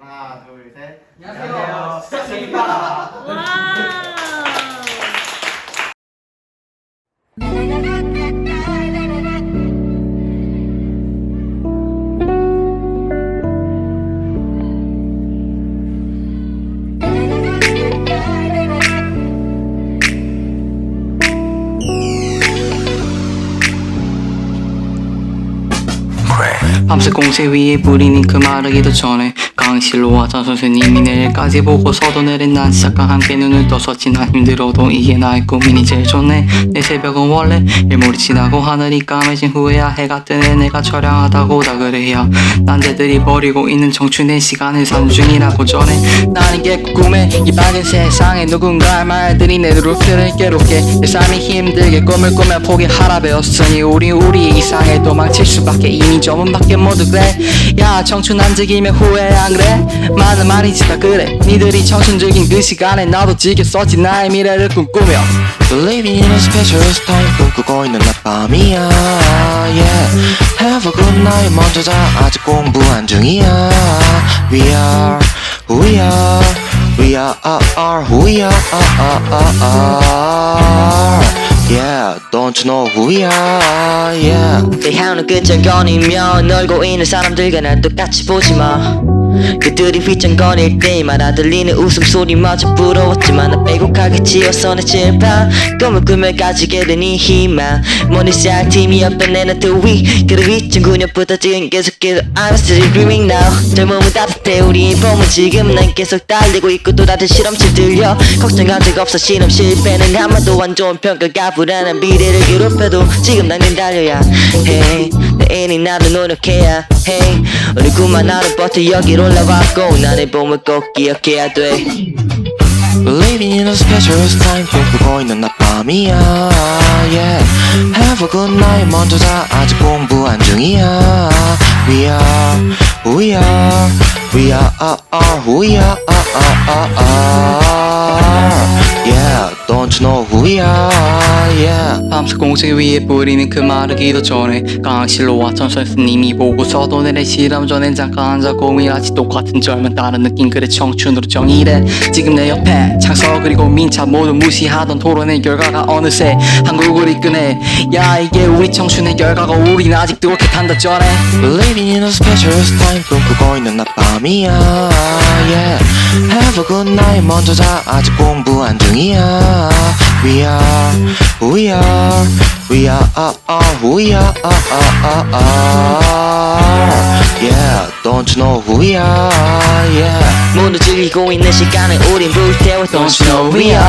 하나, 둘, 셋. 안녕하세요. 시작입니다. 와. 밤새 공세 위에 뿌리는 그 마르기도 전에 강실로 와자 선생님이 내일까지 보고서도 내린 난 시작과 함께 눈을 떠섰지 난 힘들어도 이게 나의 꿈이니 제일 좋네. 내 새벽은 원래 일몰이 지나고 하늘이 까매진 후에야 해가 뜨네. 내가 처량하다고 다 그래야 난제들이 버리고 있는 청춘의 시간을 산 중이라고 전해. 나는 게 꿈에 이 밝은 세상에 누군가의 말들이 내 루트를 괴롭게 내 삶이 힘들게 꿈을 꾸며 포기하라 배웠으니 우리 우리 이상에 도망칠 수밖에 이미 저문밖에 모두 그래. 야 청춘 안 즐기면 후회 안 그래 많은 말이지 다 그래 니들이 청춘 즐긴 그 시간에 나도 즐겼었지 나의 미래를 꿈꾸며 Living in a special time 꿈꾸고 있는 나 밤이야 yeah. Have a good night 먼저 자 아직 공부한 중이야 We are we are We are, are, we are, are, are, are. Yeah, don't you know who we are yeah. 대하는 끈적거리며 놀고 있는 사람들과 날 똑같이 보지 마 그들이 휘청거릴 때마다 들리는 웃음소리마저 부러웠지만 나 빼곡하게 지어서 내 칠판. 꿈을 꾸며 가지게 된이 희망. 모니 살 팀이 없던 내는 더위 그를 2009년부터 지금 계속해서 I'm still dreaming now. 젊음은 따뜻해 우리 봄은 지금 난 계속 달리고 있고 또 다른 실험실 들려. 걱정한 적 없어 실험 실패는 한마도 안 좋은 평가가 불안한 미래를 괴롭혀도 지금 나는 달려야 해. 내일이 나도 노력해야 해 우리 꿈만 나를 버텨 여기로 올라왔고 나의 봄을 꼭 기억해야 돼 Living in a special time 꿈꾸고 있는 나 밤이야 yeah. Have a good night 먼저 자 아직 공부한 중이야 We are we are We are, we are, are, are. Yeah, don't you know who we are yeah. 밤새 공세 위에 뿌리는 그 마르기도 전에 강실로 왔던 선생님이 보고서도 내내 실험 전엔 잠깐 앉아 고민하지 똑같은 젊은 다른 느낌 그래 청춘으로 정의래. 지금 내 옆에 창서 그리고 민차 모두 무시하던 토론의 결과가 어느새 한국을 이끄네. 야 이게 우리 청춘의 결과고 우린 아직도 그렇게 탄다 전에 Living in a special time 꿈꾸고 있는 나 밤이야. Yeah. Have a good night 먼저 자. 아직 공부한 중이야 We are we are We are, are who we are, are, are, are, are. Yeah, don't you know who we are yeah. 모두 즐기고 있는 시간을 우린 불태워 Don't you know we are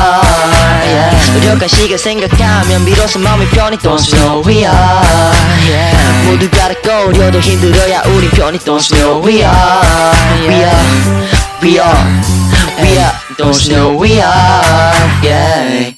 yeah. 노력한 시간 생각하면 비로소 마음이 편히 Don't you know we are yeah. 모두가 다 꺼려도 힘들어야 우린 편히 Don't you know we are We are We are We are Don't you know we are yeah.